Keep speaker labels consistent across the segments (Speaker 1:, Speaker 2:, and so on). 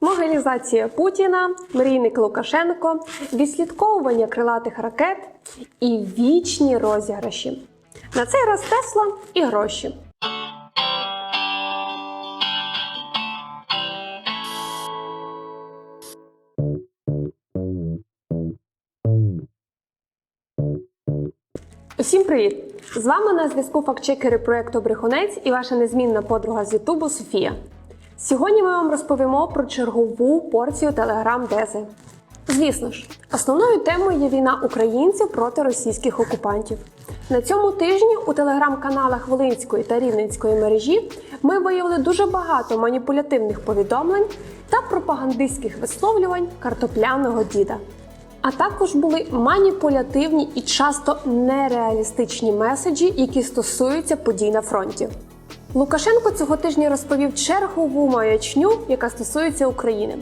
Speaker 1: Могилізація Путіна, мрійник Лукашенко, відслідковування крилатих ракет і вічні розіграші. На цей раз Тесла і гроші. Усім привіт! З вами на зв'язку фактчекери проекту Брехунець і ваша незмінна подруга з Ютубу Софія. Сьогодні ми вам розповімо про чергову порцію телеграм-дези. Звісно ж, основною темою є війна українців проти російських окупантів. На цьому тижні у телеграм-каналах Волинської та Рівненської мережі ми виявили дуже багато маніпулятивних повідомлень та пропагандистських висловлювань картопляного діда. А також були маніпулятивні і часто нереалістичні меседжі, які стосуються подій на фронті. Лукашенко цього тижня розповів чергову маячню, яка стосується України.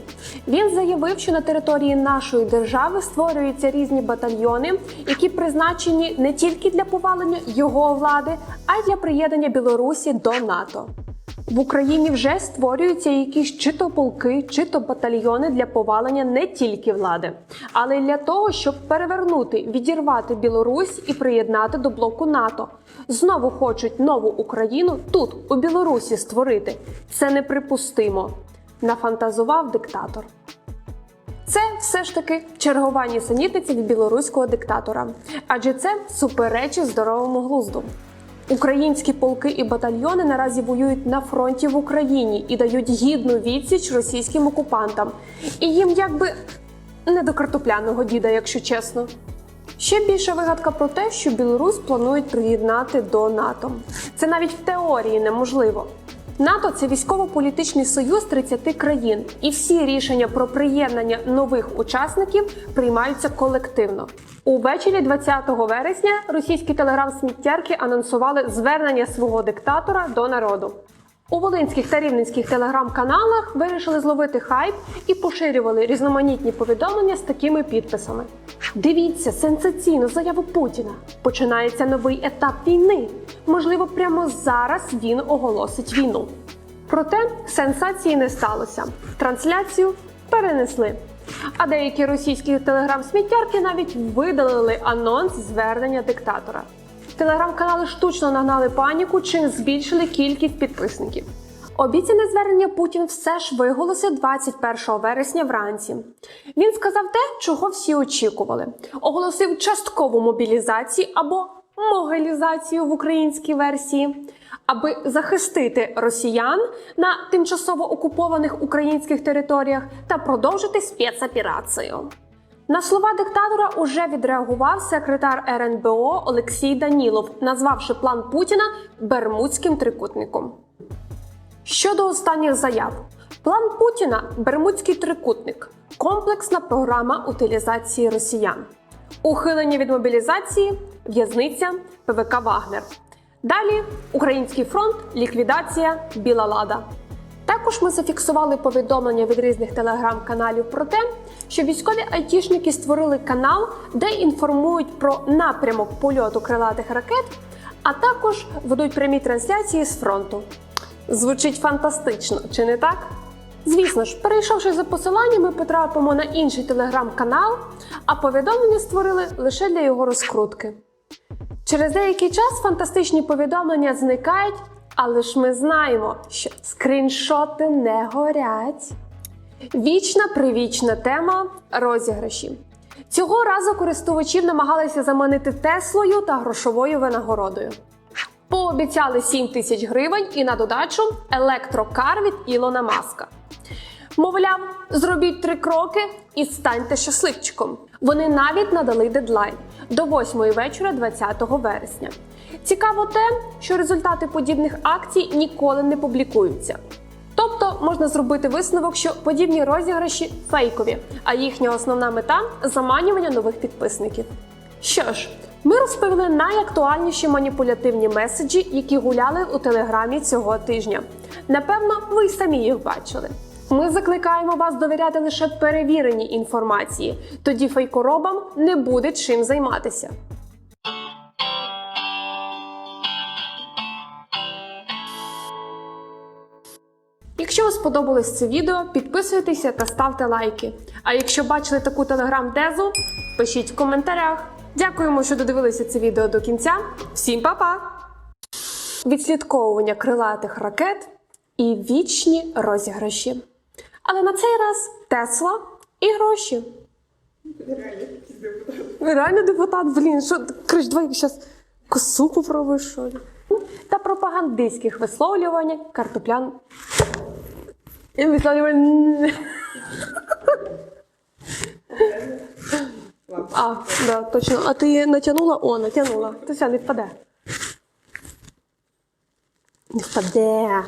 Speaker 1: Він заявив, що на території нашої держави створюються різні батальйони, які призначені не тільки для повалення його влади, а й для приєднання Білорусі до НАТО. В Україні вже створюються якісь чи то полки, чи то батальйони для повалення не тільки влади, але й для того, щоб перевернути, відірвати Білорусь і приєднати до блоку НАТО. Знову хочуть нову Україну тут, у Білорусі, створити. Це неприпустимо. Нафантазував диктатор. Це все ж таки чергова нісенітниця від білоруського диктатора, адже це суперечить здоровому глузду. Українські полки і батальйони наразі воюють на фронті в Україні і дають гідну відсіч російським окупантам. І їм якби не до картопляного діда, якщо чесно. Ще більша вигадка про те, що Білорусь планують приєднати до НАТО. Це навіть в теорії неможливо. НАТО це військово-політичний союз 30 країн, і всі рішення про приєднання нових учасників приймаються колективно. Увечері 20 вересня російські телеграм-сміттярки анонсували звернення свого диктатора до народу. У волинських та рівненських телеграм-каналах вирішили зловити хайп і поширювали різноманітні повідомлення з такими підписами: Дивіться сенсаційну заяву Путіна. Починається новий етап війни. Можливо, прямо зараз він оголосить війну. Проте сенсації не сталося. Трансляцію перенесли. А деякі російські телеграм-сміттярки навіть видалили анонс звернення диктатора. Телеграм-канали штучно нагнали паніку, чим збільшили кількість підписників. Обіцяне звернення Путін все ж виголосив 21 вересня вранці. Він сказав те, чого всі очікували: оголосив часткову мобілізацію або могилізацію в українській версії, аби захистити росіян на тимчасово окупованих українських територіях та продовжити спецоперацію. На слова диктатора уже відреагував секретар РНБО Олексій Данілов, назвавши план Путіна Бермудським трикутником. Щодо останніх заяв, план Путіна Бермудський трикутник, комплексна програма утилізації росіян, ухилення від мобілізації, в'язниця, ПВК Вагнер. Далі Український фронт, ліквідація, Біла Лада. Також ми зафіксували повідомлення від різних телеграм-каналів про те, що військові айтішники створили канал, де інформують про напрямок польоту крилатих ракет, а також ведуть прямі трансляції з фронту. Звучить фантастично, чи не так? Звісно ж, перейшовши за посиланням, ми потрапимо на інший телеграм-канал, а повідомлення створили лише для його розкрутки. Через деякий час фантастичні повідомлення зникають, але ж ми знаємо, що скріншоти не горять. Вічна привічна тема розіграші. Цього разу користувачів намагалися заманити Теслою та грошовою винагородою. Пообіцяли 7 тисяч гривень і на додачу електрокар від Ілона Маска. Мовляв, зробіть три кроки і станьте щасливчиком. Вони навіть надали дедлайн до 8 вечора 20 вересня. Цікаво те, що результати подібних акцій ніколи не публікуються. Тобто можна зробити висновок, що подібні розіграші фейкові, а їхня основна мета заманювання нових підписників. Що ж, ми розповіли найактуальніші маніпулятивні меседжі, які гуляли у телеграмі цього тижня. Напевно, ви й самі їх бачили. Ми закликаємо вас довіряти лише перевіреній інформації, тоді фейкоробам не буде чим займатися. Якщо вас сподобалось це відео, підписуйтеся та ставте лайки. А якщо бачили таку телеграм-дезу, пишіть в коментарях. Дякуємо, що додивилися це відео до кінця. Всім па-па! Відслідковування крилатих ракет і вічні розіграші. Але на цей раз Тесла і гроші. Реально депутат, блін, що криш, давай зараз косу попробуєш, що ли? Та пропагандистських висловлювань картоплян. Висловлювань. А, да, точно. А ти натягнула? О, натягнула. Все, не впаде. Не впаде.